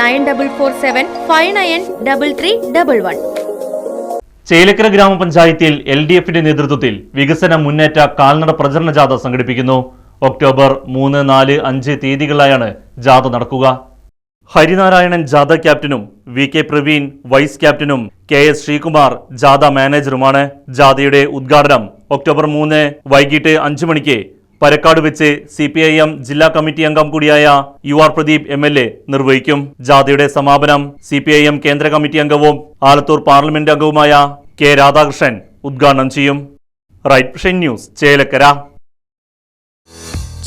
nine double four seven five nine double three double one. Chelakkara ഗ്രാമപഞ്ചായത്തിൽ L D എഫിന്റെ നേതൃത്വത്തിൽ വികസന മുന്നേറ്റ കാൽനട പ്രചരണ ജാഥ സംഘടിപ്പിക്കുന്നു. ഒക്ടോബർ മൂന്ന് നാല് അഞ്ച് തീയതികളിലായാണ് ജാഥ നടക്കുക. ഹരിനാരായണൻ ജാഥ ക്യാപ്റ്റനും വി കെ പ്രവീൺ വൈസ് ക്യാപ്റ്റനും കെ എസ് ശ്രീകുമാർ ജാഥ മാനേജറുമാണ്. ജാഥയുടെ ഉദ്ഘാടനം ഒക്ടോബർ മൂന്ന് വൈകിട്ട് അഞ്ചു മണിക്ക് പരക്കാട് വെച്ച് സി പി ഐ എം ജില്ലാ കമ്മിറ്റി അംഗം കൂടിയായ U R Pradeep M L A നിർവഹിക്കും. ജാഥയുടെ സമാപനം സി പി ഐ എം കേന്ദ്ര കമ്മിറ്റി അംഗവും ആലത്തൂർ പാർലമെന്റ് അംഗവുമായ കെ രാധാകൃഷ്ണൻ ഉദ്ഘാടനം ചെയ്യും. Right news Chelakkara.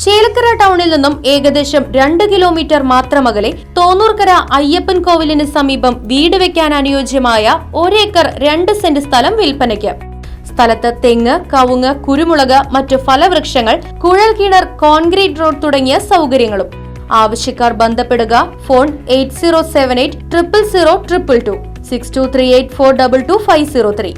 ചേലക്കര ടൗണിൽ നിന്നും ഏകദേശം രണ്ട് കിലോമീറ്റർ മാത്രമകലെ തോന്നൂർക്കര അയ്യപ്പൻ കോവിലിന് സമീപം വീട് വെക്കാൻ അനുയോജ്യമായ ഒരേക്കർ രണ്ട് സെന്റ് സ്ഥലം വിൽപ്പനയ്ക്ക്. സ്ഥലത്ത് തെങ്ങ് കവുങ്ങ് കുരുമുളക് മറ്റു ഫലവൃക്ഷങ്ങൾ കുഴൽ കിണർ കോൺക്രീറ്റ് റോഡ് തുടങ്ങിയ സൗകര്യങ്ങളും. ആവശ്യക്കാർ ബന്ധപ്പെടുക phone eight zero seven eight triple zero triple two six two three eight four double two five zero three.